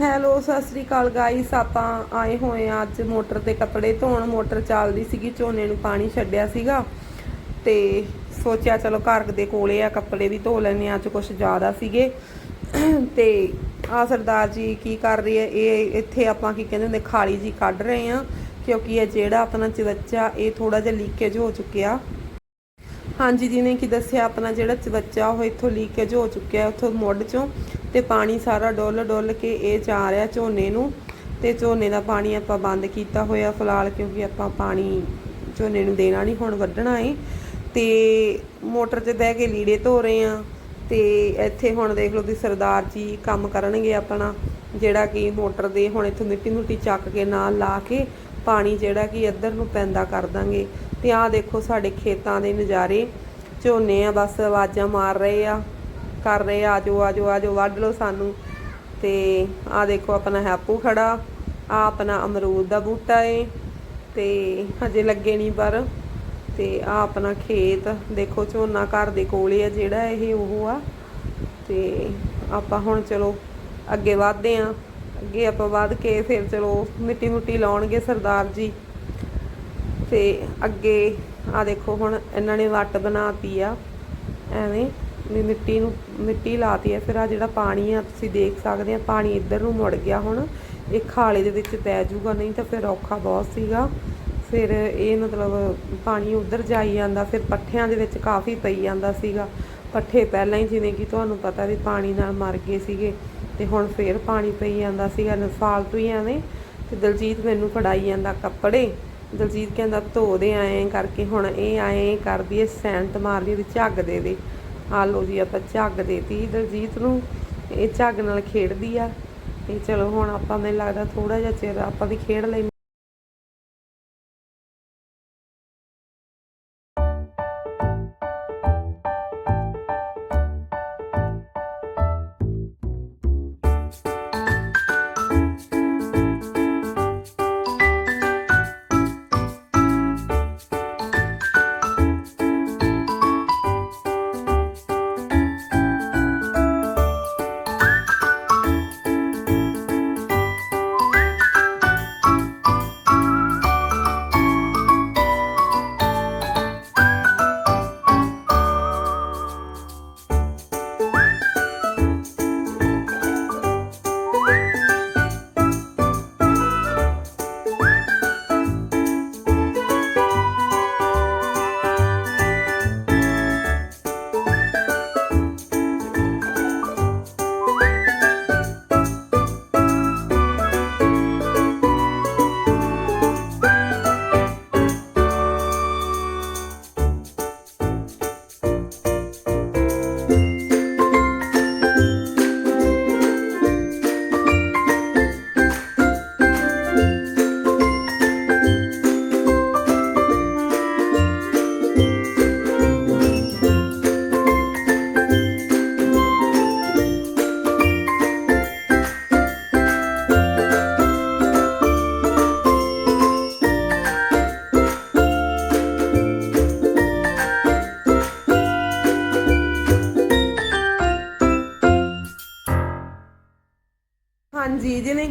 Hello, Sat Sri ਅਕਾਲ guys ਆਪਾਂ ਆਏ ਹੋਏ ਆ ਅੱਜ ਮੋਟਰ ਤੇ ਕੱਪੜੇ ਧੋਣ। ਮੋਟਰ ਚੱਲਦੀ ਸੀਗੀ, ਝੋਨੇ ਨੂੰ ਪਾਣੀ ਛੱਡਿਆ ਸੀਗਾ। ਤੇ ਸੋਚਿਆ ਚਲੋ ਘਰ ਦੇ ਕੋਲੇ ਆ, ਕੱਪੜੇ ਵੀ ਧੋ ਲੈਣੇ ਅੱਜ ਕੁਝ ਜ਼ਿਆਦਾ ਸੀਗੇ। ਤੇ ਆ ਸਰਦਾਰ ਜੀ ਕੀ ਕਰ ਰਹੀ ਹੈ, ਇਹ ਇੱਥੇ ਆਪਾਂ ਕੀ ਕਹਿੰਦੇ ਹੁੰਦੇ, ਖਾਲੀ ਜੀ ਕੱਢ ਰਹੇ ਆ ਕਿਉਂਕਿ ਇਹ ਜਿਹੜਾ ਆਪਣਾ ਚਵੱਚਾ, ਇਹ ਥੋੜਾ ਜਿਹਾ ਲੀਕੇਜ ਹੋ ਚੁੱਕਿਆ। ਹਾਂਜੀ ਜਿਹਨੇ ਕਿ ਦੱਸਿਆ, ਆਪਣਾ ਜਿਹੜਾ ਚਵੱਚਾ ਉਹ ਇੱਥੋਂ ਲੀਕੇਜ ਹੋ ਚੁੱਕਿਆ ਉੱਥੋਂ ਮੁੱਢ ਚੋਂ ਤੇ ਪਾਣੀ ਸਾਰਾ ਡੁੱਲ ਡੁੱਲ ਕੇ ਇਹ ਜਾ ਰਿਹਾ ਝੋਨੇ ਨੂੰ ਤੇ ਝੋਨੇ ਦਾ ਪਾਣੀ ਆਪਾਂ ਬੰਦ ਕੀਤਾ ਹੋਇਆ ਫਿਲਹਾਲ, ਕਿਉਂਕਿ ਆਪਾਂ ਪਾਣੀ ਝੋਨੇ ਨੂੰ ਦੇਣਾ ਨਹੀਂ, ਹੁਣ ਵੱਢਣਾ ਏ। ਤੇ ਮੋਟਰ 'ਤੇ ਬਹਿ ਕੇ ਲੀੜੇ ਧੋ ਰਹੇ ਆ ਤੇ ਇੱਥੇ ਹੁਣ ਦੇਖ ਲਓ ਵੀ ਸਰਦਾਰ ਜੀ ਕੰਮ ਕਰਨਗੇ ਆਪਣਾ, ਜਿਹੜਾ ਕਿ ਮੋਟਰ ਦੇ ਹੁਣ ਇੱਥੋਂ ਮਿੱਟੀ ਮੁੱਟੀ ਚੱਕ ਕੇ ਨਾਲ ਲਾ ਕੇ ਪਾਣੀ ਜਿਹੜਾ ਕਿ ਇੱਧਰ ਨੂੰ ਪੈਂਦਾ ਕਰ ਦਾਂਗੇ। ਤੇ ਆਹ ਦੇਖੋ ਸਾਡੇ ਖੇਤਾਂ ਦੇ ਨਜ਼ਾਰੇ। ਝੋਨੇ ਆ, ਬਸ ਆਵਾਜ਼ਾਂ ਮਾਰ ਰਹੇ ਆ, ਕਰ ਰਹੇ ਆ, ਆਜੋ ਆਜੋ ਆਜੋ, ਵੱਢ ਲਓ ਸਾਨੂੰ। ਤੇ ਆਹ ਦੇਖੋ ਆਪਣਾ ਹੈਪੂ ਖੜਾ ਆ ਆਪਣਾ ਅਮਰੂਦ ਦਾ ਬੂਟਾ ਏ, ਤੇ ਹਜੇ ਲੱਗੇ ਨਹੀਂ ਪਰ, ਤੇ ਆ ਆਪਣਾ ਖੇਤ, ਦੇਖੋ ਝੋਨਾ ਘਰ ਦੇ ਕੋਲੇ ਆ ਜਿਹੜਾ ਇਹ ਉਹ ਆ। ਤੇ ਆਪਾਂ ਹੁਣ ਚਲੋ ਅੱਗੇ ਵਧਦੇ ਆ, ਅੱਗੇ ਆਪਾਂ ਵੱਧ ਕੇ ਫਿਰ ਚਲੋ ਮਿੱਟੀ ਮੁੱਟੀ ਲਾਉਣਗੇ ਸਰਦਾਰ ਜੀ। ਤੇ ਅੱਗੇ ਆ ਦੇਖੋ ਹੁਣ ਇਹਨਾਂ ਨੇ ਵੱਟ ਬਣਾਤੀ ਆ, ਐਵੇਂ ਵੀ ਮਿੱਟੀ ਨੂੰ, ਮਿੱਟੀ ਲਾਤੀ ਆ। ਫਿਰ ਆ ਜਿਹੜਾ ਪਾਣੀ ਆ, ਤੁਸੀਂ ਦੇਖ ਸਕਦੇ ਆ, ਪਾਣੀ ਇੱਧਰ ਨੂੰ ਮੁੜ ਗਿਆ ਹੁਣ। ਇਹ ਖਾਲੇ ਦੇ ਵਿੱਚ ਪੈ ਜਾਊਗਾ, ਨਹੀਂ ਤਾਂ ਫਿਰ ਔਖਾ ਬਹੁਤ ਸੀਗਾ। ਫਿਰ ਇਹ ਮਤਲਬ ਪਾਣੀ ਉਧਰ ਜਾਈ ਜਾਂਦਾ, ਫਿਰ ਪੱਠਿਆਂ ਦੇ ਵਿੱਚ ਕਾਫੀ ਪਈ ਜਾਂਦਾ ਸੀਗਾ। ਪੱਠੇ ਪਹਿਲਾਂ ਹੀ ਜਿਵੇਂ ਕਿ ਤੁਹਾਨੂੰ ਪਤਾ ਵੀ ਪਾਣੀ ਨਾਲ ਮਰ ਗਏ ਸੀਗੇ, ਤੇ ਹੁਣ ਫੇਰ ਪਾਣੀ ਪਈ ਜਾਂਦਾ ਸੀਗਾ। ਫਾਲਤੂ ਹੀ ਐਵੇਂ। ਤੇ ਦਲਜੀਤ ਮੈਨੂੰ ਫੜਾਈ ਜਾਂਦਾ ਕੱਪੜੇ। ਦਲਜੀਤ ਕਹਿੰਦਾ, ਧੋ ਦੇ ਆਏ ਕਰਕੇ ਹੁਣ ਇਹ ਐਂ ਕਰਦੀ ਐ ਸੈਂਟ ਮਾਰਦੀ ਵੀ ਝੱਗ ਦੇ ਦੇ। ਆ ਲੋ ਜੀ, ਆਪਾਂ ਝੱਗ ਦੇਤੀ ਦਲਜੀਤ ਨੂੰ ਇਹ ਝੱਗ ਨਾਲ ਖੇਡਦੀ ਆ। ਤੇ ਚਲੋ ਹੁਣ ਆਪਾਂ, ਮੈਨੂੰ ਲੱਗਦਾ ਥੋੜਾ ਜਿਹਾ ਚਿਰ ਆਪਾਂ ਵੀ ਖੇਡ ਲਈ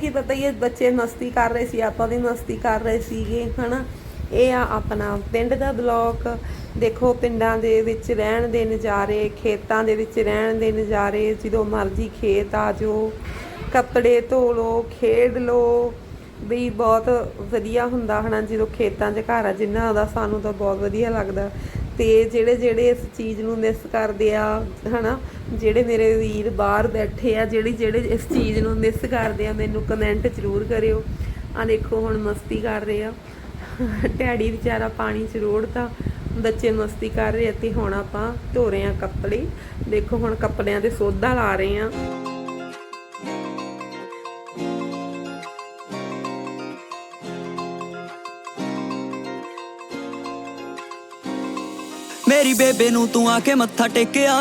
ਕਿ ਪਤਾ ਹੀ ਹੈ ਬੱਚੇ ਮਸਤੀ ਕਰ ਰਹੇ ਸੀ, ਆਪਾਂ ਵੀ ਮਸਤੀ ਕਰ ਰਹੇ ਸੀਗੇ, ਹਨਾ? ਇਹ ਆ ਆਪਣਾ ਪਿੰਡ ਦਾ ਬਲੌਕ। ਦੇਖੋ, ਪਿੰਡਾਂ ਦੇ ਵਿੱਚ ਰਹਿਣ ਦੇ ਨਜ਼ਾਰੇ, ਖੇਤਾਂ ਦੇ ਵਿੱਚ ਰਹਿਣ ਦੇ ਨਜ਼ਾਰੇ, ਜਦੋਂ ਮਰਜ਼ੀ ਖੇਤ ਆ ਜਾਓ, ਕੱਪੜੇ ਧੋ ਲਓ, ਖੇਡ ਲਓ, ਵੀ ਬਹੁਤ ਵਧੀਆ ਹੁੰਦਾ, ਹਨਾ? ਜਦੋਂ ਖੇਤਾਂ 'ਚ ਘਰ ਆ, ਜਿੰਨਾ ਦਾ ਸਾਨੂੰ ਤਾਂ ਬਹੁਤ ਵਧੀਆ ਲੱਗਦਾ। ਤੇ ਜਿਹੜੇ ਜਿਹੜੇ ਇਸ ਚੀਜ਼ ਨੂੰ ਮਿਸ ਕਰਦੇ ਆ, ਹਨਾ, ਜਿਹੜੇ ਮੇਰੇ ਵੀਰ ਬਾਹਰ ਬੈਠੇ ਆ, ਜਿਹੜੇ ਜਿਹੜੇ ਇਸ ਚੀਜ਼ ਨੂੰ ਮਿਸ ਕਰਦੇ ਆ, ਮੈਨੂੰ ਕਮੈਂਟ ਜ਼ਰੂਰ ਕਰਿਓ। ਆ ਦੇਖੋ, ਹੁਣ ਮਸਤੀ ਕਰ ਰਹੇ ਆ। ਡੈਡੀ ਵਿਚਾਰਾ ਪਾਣੀ ਚ ਰੋੜਤਾ, ਬੱਚੇ ਮਸਤੀ ਕਰ ਰਹੇ ਆ ਤੇ ਹੁਣ ਆਪਾਂ ਧੋ ਰਹੇ ਆ ਕੱਪੜੇ। ਦੇਖੋ, ਹੁਣ ਕੱਪੜਿਆਂ ਦੇ ਸੋਧਾ ਲਾ ਰਹੇ ਆ। ਮੇਰੀ ਬੇਬੇ ਨੂੰ ਤੂੰ ਆ ਕੇ ਮੱਥਾ ਟੇਕਿਆ।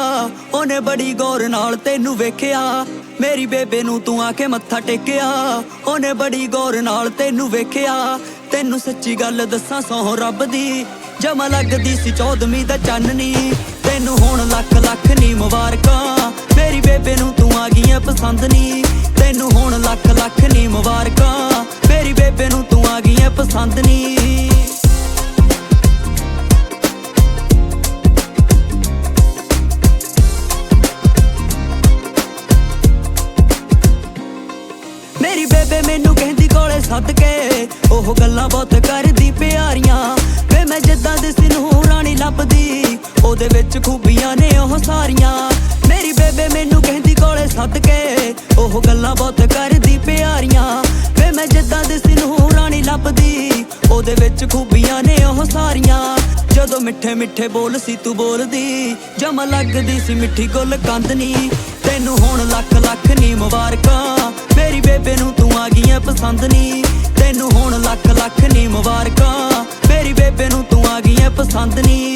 ਉਹਨੇ ਬੜੀ ਗੌਰ ਨਾਲ ਤੈਨੂੰ ਵੇਖਿਆ। ਮੇਰੀ ਬੇਬੇ ਨੂੰ ਤੂੰ ਆ ਕੇ ਮੱਥਾ ਟੇਕਿਆ। ਉਹਨੇ ਬੜੀ ਗੌਰ ਨਾਲ ਤੈਨੂੰ ਵੇਖਿਆ। ਤੈਨੂੰ ਸੱਚੀ ਗੱਲ ਦੱਸਾਂ ਸੌ ਰੱਬ ਦੀ। ਜਮਾ ਲੱਗਦੀ ਸੀ ਚੌਦਵੀਂ ਦਾ ਚਾਨਣੀ। ਤੈਨੂੰ ਹੁਣ ਲੱਖ ਲੱਖ ਨੀ ਮੁਬਾਰਕਾਂ। ਮੇਰੀ ਬੇਬੇ ਨੂੰ ਤੂੰ ਆ ਗਈ ਪਸੰਦ ਨੀ। ਤੈਨੂੰ ਹੁਣ ਲੱਖ ਲੱਖ ਨੀ ਮੁਬਾਰਕਾਂ। ਮੇਰੀ ਬੇਬੇ ਨੂੰ ਤੂੰ ਆ ਗਈ ਪਸੰਦ ਨੀ। ਉਹ ਗੱਲਾਂ ਬਹੁਤ ਕਰਦੀ ਪਿਆਰੀਆਂ। ਵੇ ਮੈਂ ਜਿੱਦਾਂ ਦੇ ਨੂੰ ਰਾਣੀ ਲੱਭਦੀ, ਉਹਦੇ ਵਿੱਚ ਖੂਬੀਆਂ ਨੇ ਉਹ ਸਾਰੀਆਂ। ਮੇਰੀ ਬੇਬੇ ਮੈਨੂੰ ਕਹਿੰਦੀ ਕੋਲੇ ਸੱਦ ਕੇ ਉਹ ਗੱਲਾਂ ਬਹੁਤ ਕਰਦੀ ਪਿਆਰੀਆਂ। ਵੇ ਮੈਂ ਜਿੱਦਾਂ ਦਿਸ ਨੂੰ ਰਾਣੀ ਲੱਭਦੀ, ਉਹਦੇ ਵਿੱਚ ਖੂਬੀਆਂ ਨੇ ਉਹ ਸਾਰੀਆਂ। ਜਦੋਂ ਮਿੱਠੇ ਮਿੱਠੇ ਬੋਲ ਸੀ ਤੂੰ ਬੋਲਦੀ, ਜਮ ਲੱਗਦੀ ਸੀ ਮਿੱਠੀ ਗੁੱਲ ਕੰਦਨੀ। ਤੈਨੂੰ ਹੁਣ ਲੱਖ ਲੱਖ ਨੀ ਮੁਬਾਰਕਾਂ। ਮੇਰੀ ਬੇਬੇ ਨੂੰ ਤੂੰ ਆ ਗਈ ਐ ਪਸੰਦ ਨੀ। ਤੈਨੂੰ ਹੁਣ ਲੱਖ ਲੱਖ ਨੀ ਮੁਬਾਰਕਾਂ। ਮੇਰੀ ਬੇਬੇ ਨੂੰ ਤੂੰ ਆ ਗਈ ਐ ਪਸੰਦ ਨੀ।